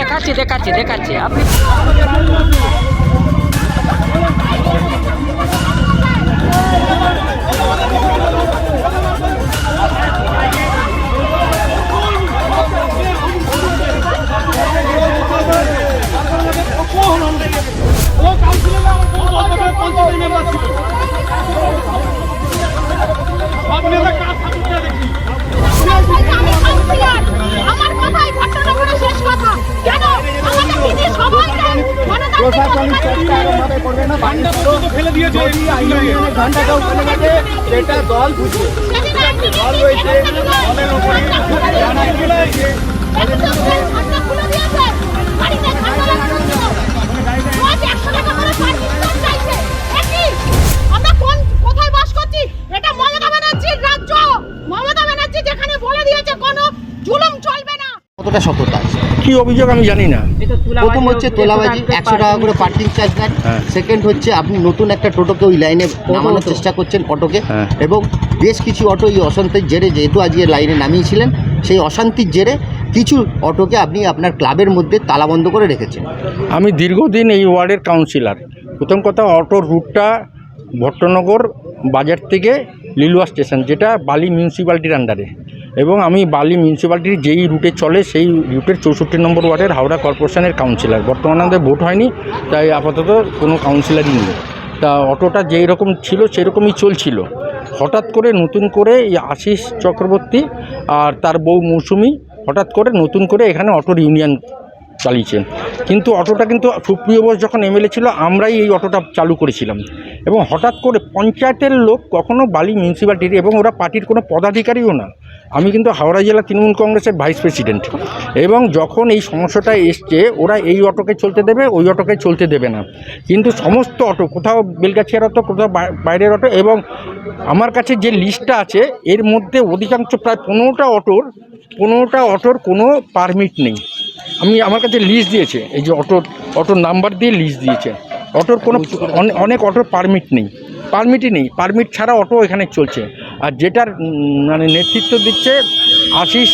দেখাচ্ছি দেখাচ্ছি দেখাচ্ছি আপনি সেটা দল বুঝবে। দল রয়েছে দলের ব্যানার্জি যেখানে বলে দিয়েছে কোনো জুলুম চলবে কতটা সততা আছে? কি অভিযোগ আমি জানি না। প্রথম হচ্ছে তোলাবাজি একশো টাকা করে পার্কিং চার্জ নেন। সেকেন্ড হচ্ছে আপনি নতুন একটা টোটোকে ওই লাইনে নামানোর চেষ্টা করছেন অটোকে। হ্যাঁ। এবং বেশ কিছু অটো এই অশান্তির জেরে যেহেতু আজকে লাইনে নামিয়েছিলেন সেই অশান্তির জেরে কিছু অটোকে আপনি আপনার ক্লাবের মধ্যে তালাবন্ধ করে রেখেছেন। আমি দীর্ঘদিন এই ওয়ার্ডের কাউন্সিলর প্রথম কথা অটোর রুটটা ভট্টনগর বাজার থেকে লিলুয়া স্টেশন যেটা বালি মিউনিসিপ্যালিটির আন্ডারে এবং আমি বালি মিউনিসিপ্যালিটির যেই রুটে চলে, সেই রুটের চৌষট্টি নম্বর ওয়ার্ডের হাওড়া কর্পোরেশনের কাউন্সিলর বর্তমানে আমাদের ভোট হয়নি, তাই আপাতত কোনো কাউন্সিলারই নেই। তা অটোটা যেই রকম ছিল, সেরকমই চলছিল। হঠাৎ করে নতুন করে এই আশিস চক্রবর্তী আর তার বউ মৌসুমি হঠাৎ করে নতুন করে এখানে অটোর ইউনিয়ন চালিয়েছেন কিন্তু অটোটা কিন্তু সুপ্রিয় বোস যখন এমএলএ ছিল, আমরাই এই অটোটা চালু করেছিলাম। এবং হঠাৎ করে পঞ্চায়েতের লোক কখনো বালি মিউনিসিপ্যালিটির এবং ওরা পার্টির কোনো পদাধিকারীও না। আমি কিন্তু হাওড়া জেলা তৃণমূল কংগ্রেসের ভাইস প্রেসিডেন্ট এবং যখন এই সমস্যাটা এসছে, ওরা এই অটোকে চলতে দেবে, ওই অটোকে চলতে দেবে না। কিন্তু সমস্ত অটো, কোথাও বেলগাছিয়ার অটো, কোথাও বাইরের অটো এবং আমার কাছে যে লিস্টটা আছে, এর মধ্যে অধিকাংশ প্রায় পনেরোটা অটোর পনেরোটা অটোর কোনো পারমিট নেই। আমি আমার কাছে লিস্ট দিয়েছে। এই যে অটোর অটোর নাম্বার দিয়ে লিস্ট দিয়েছে। অটোর কোনো অনেক অটোর পারমিট নেই। পারমিটই নেই। পারমিট ছাড়া অটো এখানে চলছে। আর যেটার মানে নেতৃত্ব দিচ্ছে আশিস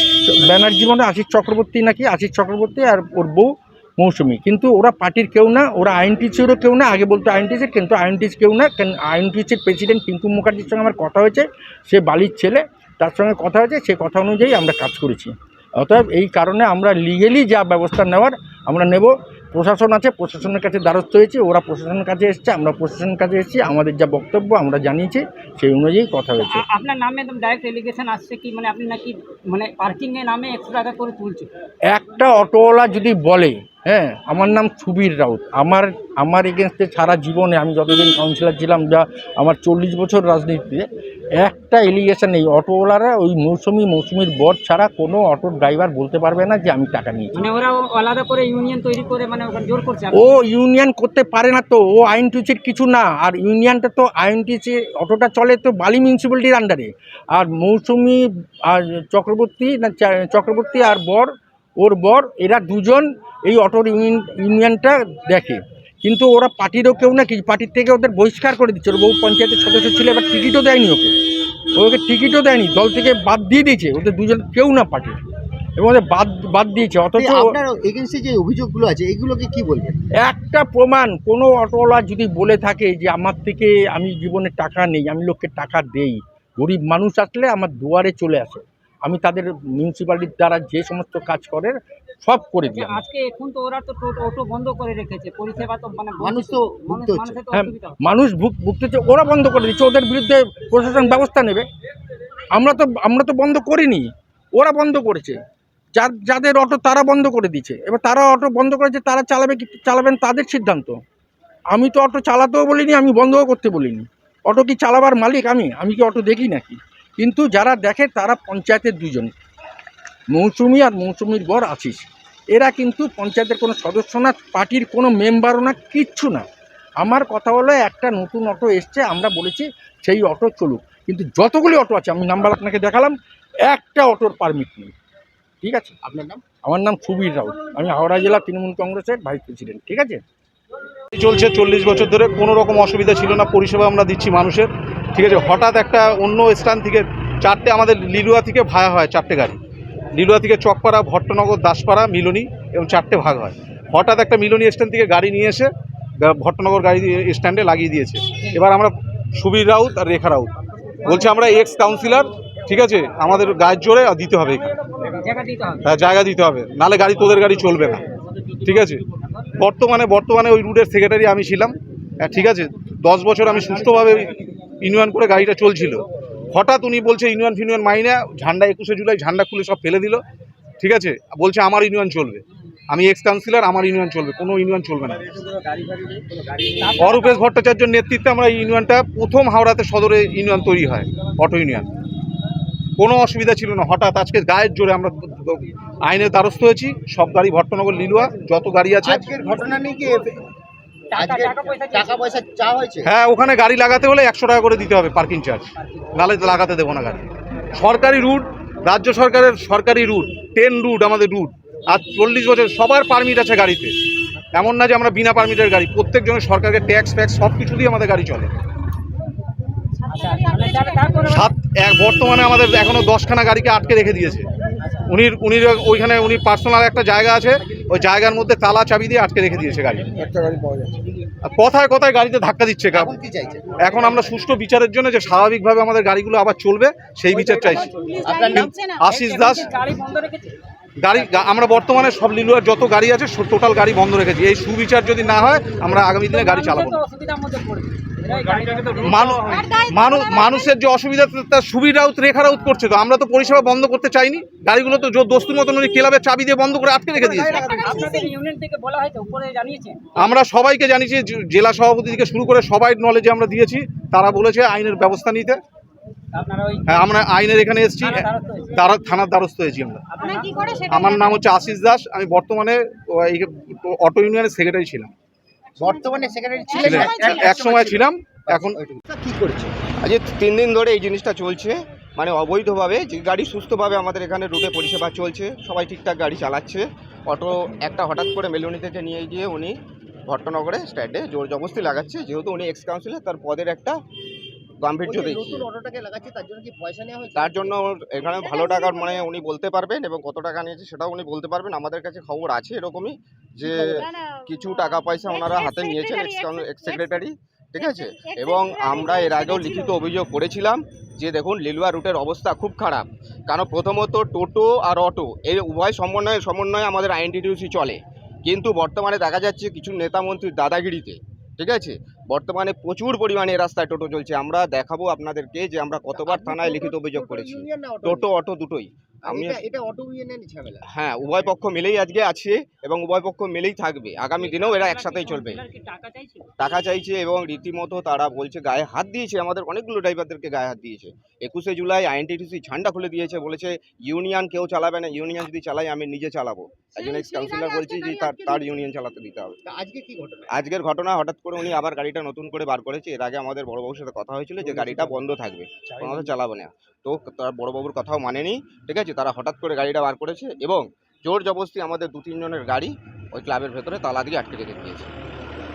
ব্যানার্জি মানে আশিস চক্রবর্তী নাকি? আশিস চক্রবর্তী আর ওর বউ মৌসুমি। কিন্তু ওরা পার্টির কেউ না ওরা আইএনটিসিরও কেউ না আগে বলতো আইএনটিসির কিন্তু আইএনটিসি কেউ না। কেন আইএনটিসির প্রেসিডেন্ট পিঙ্কু মুখার্জির সঙ্গে আমার কথা হয়েছে। সে বালির ছেলে তার সঙ্গে কথা হয়েছে। সে কথা অনুযায়ী আমরা কাজ করেছি। অতএব এই কারণে আমরা লিগেলি যা ব্যবস্থা নেওয়ার আমরা নেব। প্রশাসন আছে প্রশাসনের কাছে দ্বারস্থ হয়েছে ওরা প্রশাসনের কাছে এসছে আমরা প্রশাসনের কাছে এসেছি আমাদের যা বক্তব্য আমরা জানিয়েছি সেই অনুযায়ী কথা হয়েছে। আপনার নামে একদম ডাইরেক্ট এলিগেশন আসছে কি মানে আপনি নাকি মানে পার্কিংয়ের নামে একশো টাকা করে তুলছে? একটা অটোওয়ালা যদি বলে হ্যাঁ আমার নাম সুবীর রাউত। আমার আমার এগেনস্টে সারা জীবনে আমি যতদিন কাউন্সিলর ছিলাম যা আমার চল্লিশ বছর রাজনীতিতে একটা এলিগেশন নেই অটোওয়ালারা ওই মৌসুমি মৌসুমির বর ছাড়া কোনো অটো ড্রাইভার বলতে পারবে না যে আমি টাকা নিয়েছি। মানে আলাদা করে ইউনিয়ন তৈরি করে মানে জোর করছে ও ইউনিয়ন করতে পারে না তো ও আইন টুচির কিছু না। আর ইউনিয়নটা তো আইন টুচি অটোটা চলে তো বালি মিউনিসিপ্যালিটির আন্ডারে আর মৌসুমি আর চক্রবর্তী না চক্রবর্তী আর বর ওর বর এরা দুজন এই অটোর ইউনিয়ন ইউনিয়নটা দেখে। কিন্তু ওরা পার্টিরও কেউ না কি পার্টির থেকে ওদের বহিষ্কার করে দিচ্ছে। ওর বউ পঞ্চায়েতের সদস্য ছিল এবার টিকিটও দেয়নি ওকে। ওকে টিকিটও দেয়নি দল থেকে বাদ দিয়ে দিয়েছে। ওদের দুজন কেউ না পার্টির এবং ওদের বাদ বাদ দিয়েছে অথচ আপনার এগেন্সে যে অভিযোগগুলো আছে এগুলোকে কি বলবেন? একটা প্রমাণ কোনো অটোওয়ালা যদি বলে থাকে যে আমার থেকে আমি জীবনে টাকা নেই আমি লোককে টাকা দেই গরিব মানুষ আসলে আমার দুয়ারে চলে আসে। আমি তাদের মিউনিসিপ্যালিটির দ্বারা যে সমস্ত কাজ করে সব করে দিই আজকে এখন তো ওরা তো অটো বন্ধ করে রেখেছে পরিষেবা তো মানে মানুষ তো ভুগতে হচ্ছে। হ্যাঁ হচ্ছে। মানুষ ভুগ- ভুগতেছে ওরা বন্ধ করে দিচ্ছে ওদের বিরুদ্ধে প্রশাসন ব্যবস্থা নেবে। আমরা তো আমরা তো বন্ধ করিনি ওরা বন্ধ করেছে। যার যাদের অটো তারা বন্ধ করে দিচ্ছে এবার তারা অটো বন্ধ করেছে তারা চালাবে কি চালাবেন তাদের সিদ্ধান্ত। আমি তো অটো চালাতেও বলিনি আমি বন্ধও করতে বলিনি। অটো কি চালাবার মালিক আমি? আমি কি অটো দেখি নাকি? কিন্তু যারা দেখে তারা পঞ্চায়েতের দুজন মৌসুমি আর মৌসুমির বর আছিস এরা কিন্তু পঞ্চায়েতের কোনো সদস্য না পার্টির কোনো মেম্বারও না কিচ্ছু না। আমার কথা হলো একটা নতুন অটো এসছে আমরা বলেছি সেই অটো চলুক। কিন্তু যতগুলি অটো আছে আমি নাম্বার আপনাকে দেখালাম একটা অটোর পারমিট নেই। ঠিক আছে? আপনার নাম? আমার নাম সুবীর রাউত আমি হাওড়া জেলা তৃণমূল কংগ্রেসের ভাইস প্রেসিডেন্ট। ঠিক আছে? চলছে চল্লিশ বছর ধরে কোনো রকম অসুবিধা ছিল না পরিষেবা আমরা দিচ্ছি মানুষের। ঠিক আছে হঠাৎ একটা অন্য স্থান থেকে চারটে আমাদের লিলুয়া থেকে ভায়া হয় চারটে গাড়ি। লিলুয়া থেকে চকপাড়া ভট্টনগর দাসপাড়া মিলনী এবং চারটে ভাগ হয়। হঠাৎ একটা মিলনী স্ট্যান্ড থেকে গাড়ি নিয়ে এসে ভট্টনগর গাড়ি স্ট্যান্ডে লাগিয়ে দিয়েছে। এবার আমরা সুবীর রাউত আর রেখা রাউত। বলছে আমরা এক্স কাউন্সিলর ঠিক আছে? আমাদের গায়ের জোরে দিতে হবে এখানে। হ্যাঁ, জায়গা দিতে হবে। নালে গাড়ি তোদের গাড়ি চলবে না। ঠিক আছে? বর্তমানে বর্তমানে ওই রুটের সেক্রেটারি আমি ছিলাম। হ্যাঁ, ঠিক আছে? দশ বছর আমি সুষ্ঠুভাবে ইউনিয়ন করে গাড়িটা চলছিল। হঠাৎ উনি বলছে, ইউনিয়ন ফিউনিয়ন মাইনে ঝান্ডা একুশে জুলাই, ঝান্ডা খুলে সব ফেলে দিল। ঠিক আছে? বলছে, আমার ইউনিয়ন চলবে। আমি এক্স কাউন্সিলর আমার ইউনিয়ন চলবে, কোনো ইউনিয়ন চলবে না। অরূপেশ ভট্টাচার্যের নেতৃত্বে আমরা ইউনিয়নটা প্রথম হাওড়াতে সদরে ইউনিয়ন তৈরি হয়, অটো ইউনিয়ন। কোনো অসুবিধা ছিল না। হঠাৎ আজকে গায়ের জোরে আমরা আইনের দ্বারস্থ হয়েছি। সব গাড়ি ভট্টনগর, লিলুয়া, যত গাড়ি আছে আজকের ঘটনা নিয়ে কি টাকা পয়সা চা হয়েছে? হ্যাঁ ওখানে গাড়ি লাগাতে হলে একশো টাকা করে দিতে হবে পার্কিং চার্জ নালে তো লাগাতে দেবো না গাড়ি। সরকারি রুট রাজ্য সরকারের সরকারি রুট টেন রুট আমাদের রুট আর চল্লিশ বছর সবার পারমিট আছে গাড়িতে। এমন না যে আমরা বিনা পারমিটের গাড়ি। প্রত্যেকজনের সরকারের ট্যাক্স ফ্যাক্স সব কিছু দিয়ে আমাদের গাড়ি চলে। আচ্ছা মানে সাত এক বর্তমানে আমাদের এখনও দশখানা গাড়িকে আটকে রেখে দিয়েছে। উনি উনি ওইখানে উনি পার্সোনাল একটা জায়গা আছে। ওই জায়গার মধ্যে তালা চাবি দিয়ে আটকে রেখে দিয়েছে গাড়ি। কোথায় কথায় কথায় গাড়িতে ধাক্কা দিচ্ছে এখন আমরা সুষ্ঠু বিচারের জন্য যে স্বাভাবিকভাবে আমাদের গাড়িগুলো আবার চলবে সেই বিচার চাইছি। আশিস দাস গাড়ি আমরা বর্তমানে সব লিলুয়ার যত গাড়ি আছে টোটাল গাড়ি বন্ধ রেখেছি। এই সুবিচার যদি না হয়, আমরা আগামী দিনে গাড়ি চালাবো মানুষের যে অসুবিধা, তার সুবিধাও রেখারাউত করছে তো। আমরা তো পরিষেবা বন্ধ করতে চাইনি। গাড়িগুলো তো দস্তুর মতন উনি ক্লাবের চাবি দিয়ে বন্ধ করে আটকে রেখে দিয়েছে। আমরা সবাইকে জানিয়েছি, জেলা সভাপতি থেকে শুরু করে সবাই নলেজে আমরা দিয়েছি। তারা বলেছে আইনের ব্যবস্থা নিতে। হ্যাঁ আমরা আইনের এখানে এসেছি। থানার দ্বারস্থ হয়েছে। আমরা। আমার নাম হচ্ছে আশিস দাস। আমি বর্তমানে অটো ইউনিয়নের সেক্রেটারি ছিলাম। বর্তমানে সেক্রেটারি ছিলেন? ছিলেন। এক- সময় ছিলাম। এখন কি করেছে? আজকে তিন দিন ধরে এই জিনিসটা চলছে। মানে অবৈধভাবে যে গাড়ি সুস্থভাবে আমাদের এখানে রুটে পরিষেবা চলছে। সবাই ঠিকঠাক গাড়ি চালাচ্ছে। অটো একটা হঠাৎ করে মেলুনি থেকে নিয়ে গিয়ে উনি ভট্টনগরে স্ট্যান্ডে জোর জবস্তি লাগাচ্ছে। যেহেতু উনি এক্স কাউন্সিলর তার পদের একটা গাম্ভীর্য তার জন্য কি পয়সা নেওয়া হয়েছে? তার জন্য এখানে ভালো টাকার মানে উনি বলতে পারবেন এবং কত টাকা নিয়েছে সেটাও উনি বলতে পারবেন। আমাদের কাছে খবর আছে এরকমই যে কিছু টাকা পয়সা ওনারা হাতে নিয়েছেন এক্স সেক্রেটারি ঠিক আছে? এবং আমরা এর আগেও লিখিত অভিযোগ করেছিলাম যে দেখুন লিলুয়া রুটের অবস্থা খুব খারাপ। কারণ প্রথমত টোটো আর অটো এই উভয় সমন্বয়ে সমন্বয়ে আমাদের আইএনটিটিউসি চলে। কিন্তু বর্তমানে দেখা যাচ্ছে কিছু নেতা মন্ত্রীর দাদাগিরিতে ঠিক আছে? বর্তমানে প্রচুর পরিমাণে রাস্তায় টোটো চলছে। আমরা দেখাবো আপনাদেরকে যে আমরা কতবার থানায় লিখিত অভিযোগ করেছি। টোটো অটো দুটোই। আমি এটা এটা অটো ইউনিয়নের ঝামেলা হ্যাঁ উভয় পক্ষ মিলেই আজকে আছে এবং উভয় পক্ষ মিলেই থাকবে। আগামী দিনেও এরা একসাথেই চলবে। টাকা চাইছে? এবং রীতিমতো তারা বলছে গায়ে হাত দিয়েছে। আমাদের অনেকগুলো ড্রাইভারদেরকে গায়ে হাত দিয়েছে। একুশে জুলাই আইএনটিটিসি ঝান্ডা খুলে দিয়েছে বলেছে ইউনিয়ন কেউ চালাবে না ইউনিয়ন যদি চালাই আমি নিজে চালাবো। একজন এক্স কাউন্সিলর বলছি যে তার তার ইউনিয়ন চালাতে দিতে হবে। আজকে কি ঘটনা? আজকের ঘটনা হঠাৎ করে উনি আবার গাড়িটা নতুন করে বার করেছে। এর আগে আমাদের বড়বাবুর সাথে কথা হয়েছিল যে গাড়িটা বন্ধ থাকবে। কোনো চালাবে না। তো তার বড়বাবুর কথাও মানেনি ঠিক আছে? তারা হঠাৎ করে গাড়িটা বার করেছে এবং জোর জবরস্তি আমাদের দু তিনজনের গাড়ি ওই ক্লাবের ভেতরে তালা দিয়ে আটকে রেখে দিয়েছে।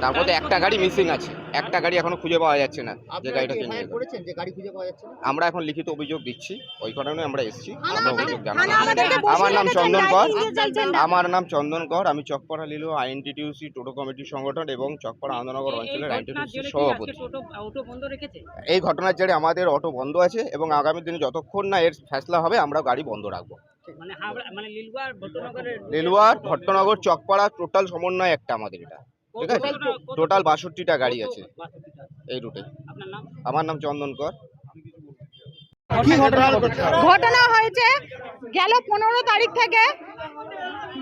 তার মধ্যে একটা গাড়ি মিসিং আছে। একটা গাড়ি এখনও খুঁজে পাওয়া যাচ্ছে না যে গাড়িটা করেছেন যে গাড়ি খুঁজে পাওয়া যাচ্ছে না? আমরা এখন লিখিত অভিযোগ দিচ্ছি ওই কারণে আমরা এসেছি। আমরা অভিযোগ জানাব আমার নাম চন্দন কর। আমার নাম চন্দন কর। আমি চকপাড়া লিলো আইএনটিটিউসি টোটো কমিটি সংগঠন এবং চকপাড়া আনন্দনগর অঞ্চলের ঘটনার আইএনটিটিউসি সভাপতি। আজকে টোটো অটো বন্ধ রেখেছে? এই ঘটনার জেরে আমাদের অটো বন্ধ আছে এবং আগামী দিনে যতক্ষণ না এর ফেসলা হবে আমরা গাড়ি বন্ধ রাখব। মানে মানে লিলুয়ার ভট্টনগর চকপাড়া টোটাল সমন্বয় একটা আমাদের এটা। ঠিক আছে টোটাল বাষট্টিটা গাড়ি আছে। এই রুটে। আমার নাম চন্দন কর। ঘটনা ঘটনা হয়েছে গেল পনেরো তারিখ থেকে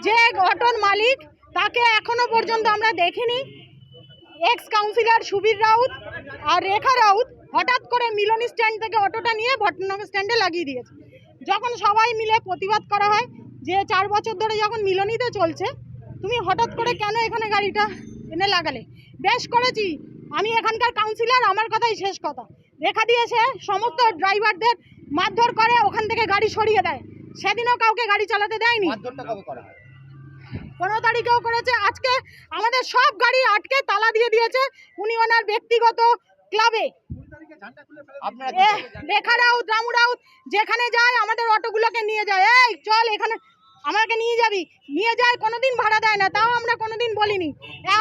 যে অটোর মালিক তাকে এখনও পর্যন্ত আমরা দেখিনি। এক্স কাউন্সিলর সুবীর রাউত আর রেখা রাউত হঠাৎ করে মিলন স্ট্যান্ড থেকে অটোটা নিয়ে ভট্টনগর স্ট্যান্ডে লাগিয়ে দিয়েছে। যখন সবাই মিলে প্রতিবাদ করা হয় যে চার বছর ধরে যখন মিলনিতে চলছে তুমি হঠাৎ করে কেন এখানে গাড়িটা এনে লাগালে। বেশ করেছি। আমি এখানকার কাউন্সিলর আমার কথাই শেষ কথা। দেখা দিয়েছে সমস্ত ড্রাইভারদের মারধর করে ওখান থেকে গাড়ি সরিয়ে দেয়। সেদিনও কাউকে গাড়ি চালাতে দেয়নি। পনেরো তারিখেও করেছে। আজকে আমাদের সব গাড়ি আটকে তালা দিয়ে দিয়েছে। উনি ওনার ব্যক্তিগত ক্লাবে। রেখা রাউত রামু রাউত যেখানে যায় আমাদের অটোগুলোকে নিয়ে যায়। এই চল এখানে আমাকে নিয়ে যাবি? নিয়ে যায় কোনোদিন ভাড়া দেয় না তাও আমরা কোনোদিন বলিনি।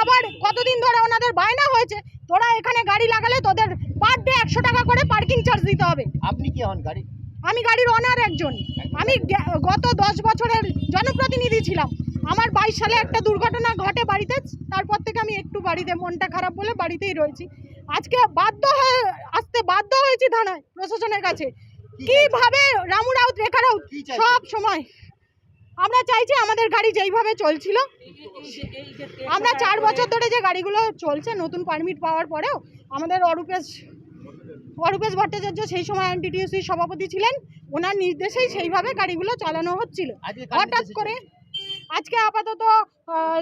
আবার কতদিন ধরে ওনাদের বায়না হয়েছে তোরা এখানে গাড়ি লাগালে তোদের পার ডে একশো টাকা করে পার্কিং চার্জ দিতে হবে। আপনি কি হন গাড়ি? আমি গাড়ির ওনার একজন। আমি গত দশ বছরের জনপ্রতিনিধি ছিলাম। আমার বাইশ সালে একটা দুর্ঘটনা ঘটে বাড়িতে তারপর থেকে আমি একটু বাড়িতে মনটা খারাপ বলে বাড়িতেই রয়েছি। আজকে বাধ্য হয়ে আসতে বাধ্য হয়েছি থানায় প্রশাসনের কাছে। কীভাবে রামু রাউত রেখা রাউত সব সময়। আমরা চাইছি আমাদের গাড়ি যেইভাবে চলছিল। আমরা চার বছর ধরে যে গাড়িগুলো চলছে নতুন পারমিট পাওয়ার পরেও আমাদের অরূপেশ অরূপেশ ভট্টাচার্য সেই সময় এনটিটিউসির সভাপতি ছিলেন। ওনার নির্দেশেই সেইভাবে গাড়িগুলো চালানো হচ্ছিল। হঠাৎ করে আজকে আপাতত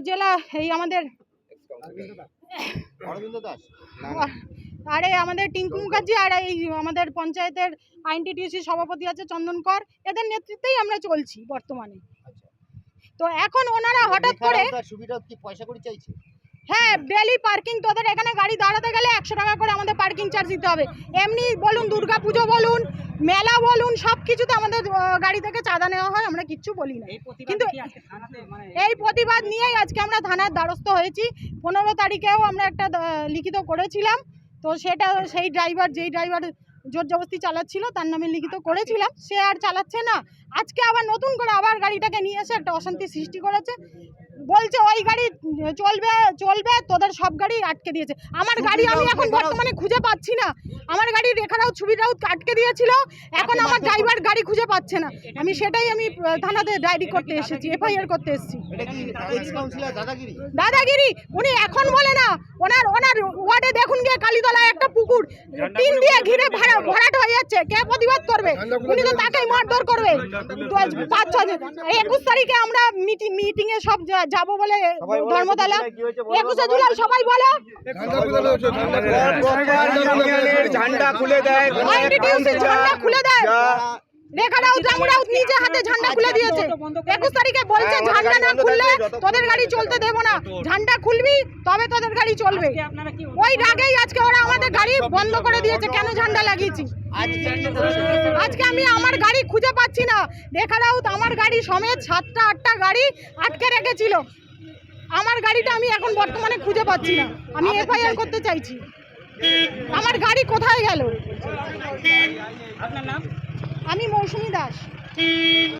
জেলা এই আমাদের আরে আমাদের টিঙ্কু মুখার্জি আর এই আমাদের পঞ্চায়েতের আইনটিটিউসি সভাপতি আছে চন্দন কর। এদের নেতৃত্বেই আমরা চলছি বর্তমানে। তো এখন ওনারা হঠাৎ করে সুবিধা কি পয়সা করে চাইছে? হ্যাঁ ডেলি পার্কিং তোদের এখানে গাড়ি দাঁড়াতে গেলে একশো টাকা করে আমাদের পার্কিং চার্জ দিতে হবে। এমনি বলুন দুর্গা পুজো বলুন মেলা বলুন সব কিছুতে আমাদের গাড়ি থেকে চাঁদা নেওয়া হয় আমরা কিচ্ছু বলি না। কিন্তু মানে এই প্রতিবাদ নিয়েই আজকে আমরা থানার দ্বারস্থ হয়েছি। পনেরো তারিখেও আমরা একটা লিখিত করেছিলাম। তো সেটা সেই ড্রাইভার যেই ড্রাইভার জোর জবস্তি চালাচ্ছিল তার নামে লিখিত করেছিলাম সে আর চালাচ্ছে না। আজকে আবার নতুন করে আবার গাড়িটাকে নিয়ে এসে একটা অশান্তি সৃষ্টি করেছে। বলছে ওই গাড়ি চলবে চলবে তোদের সব গাড়ি আটকে দিয়েছে। আমার গাড়ি আমি এখন বর্তমানে খুঁজে পাচ্ছি না। আমার গাড়ি রেখারাও সুবিধাও আটকে দিয়েছিল? এখন আমার ড্রাইভার গাড়ি খুঁজে পাচ্ছে না। আমি সেটাই আমি থানাতে ডায়েরি করতে এসেছি এফআইআর করতে এসেছি। দাদাগিরি? উনি এখন বলে না ওনার ওনার ওয়ার্ডে দেখুন গিয়ে কালীতলায় একটা পুকুর টিন দিয়ে ঘিরে ভরা ভরাট হয়ে যাচ্ছে। কে প্রতিবাদ করবে? উনি তো তাকেই মারধর করবে। পাঁচ ছ জন। একুশ তারিখে আমরা মিটিং মিটিং এ সব যাব বলে ধর্মতলা। একুশে জুলাই সবাই বলে। ঝান্ডা খুলে দেয় খুলে দেয়। রেখারাও জামুরাও নিজে হাতে ঝান্ডা খুলে দিয়েছে। একুশ তারিখে বলছে ঝান্ডা না খুললে তোদের গাড়ি চলতে দেবো না। ঝান্ডা খুলবি তবে তোদের গাড়ি চলবে। আজকে আপনারা কি ওই রাগেই আজকে ওরা আমাদের গাড়ি বন্ধ করে দিয়েছে কেন ঝান্ডা লাগিয়েছি? আজকে আজকে আমি আমার গাড়ি খুঁজে পাচ্ছি না। রেখা রাউত আমার গাড়ি সমেত সাতটা আটটা গাড়ি আটকে রেখেছিল। আমার গাড়িটা আমি এখন বর্তমানে খুঁজে পাচ্ছি না। আমি এফআইআর করতে চাইছি। আমার গাড়ি কোথায় গেল? আপনার নাম? আমি মৌসুমী দাস।